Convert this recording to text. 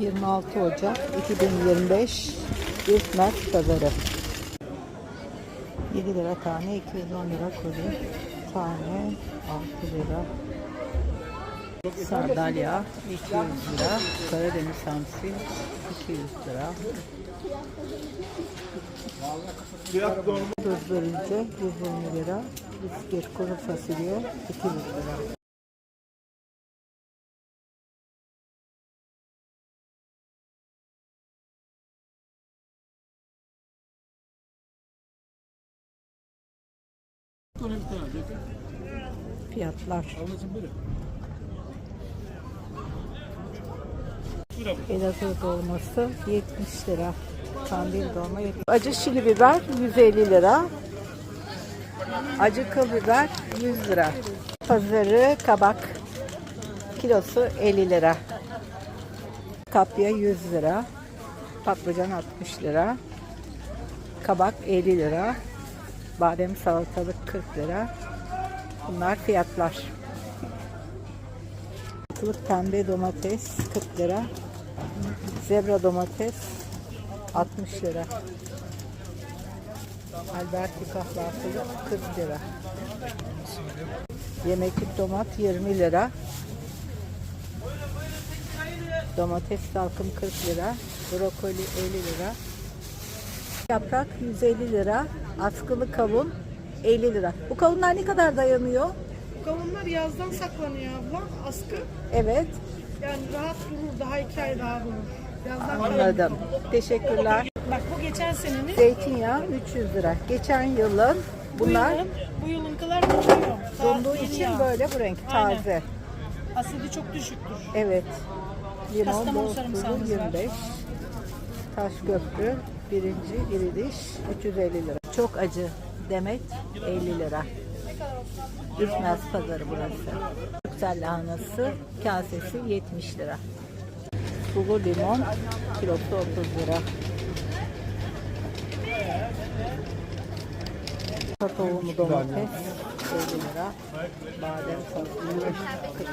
26 Ocak 2025 İzmir Pazarı. 7 lira tane 210 lira koli tane 6 lira. Sandalya 200 lira. Karadeniz hamsi 200 lira. Göz börülce 120 lira. Bisküvit kuru fasulye 200 lira Fiyatlar. Elazığ dolması 70 lira. Kandil dolma 70. Acı şili biber 150 lira. Acı kıl biber 100 lira. Pazarı kabak kilosu 50 lira. Kapya 100 lira. Patlıcan 60 lira. Kabak 50 lira. Badem salatalık 40 lira. Bunlar fiyatlar. Kılık pembe domates 40 lira. Zebra domates 60 lira. Alberti kahvaltılık 40 lira. Yemeklik domat 20 lira. Domates salkım 40 lira. Brokoli 50 lira. Yaprak 150 lira. Askılı kavun 50 lira. Bu kavunlar ne kadar dayanıyor? Kavunlar yazdan saklanıyor abla. Askı. Evet, Yani rahat durur. Daha iki ay daha durur. Yazdan anladım. Teşekkürler. Bak bu geçen senenin. Zeytinyağı 300 lira. Geçen yılın bunlar Bu yılın, bu yılınkiler donuyor. Donduğu için yağ. böyle bu renk Aynen. taze. Asidi çok düşüktür. Evet. Limon Kastamonu sarımsağımız var. 25. Taşköprü birinci iri diş 350 lira. Çok acı demet 50 lira. Ürkmez pazarı burası. Yüksel lahanası kasesi 70 lira. Sulu limon kilosu 30 lira. Tohumu domates 50 lira. Badem salatalık 40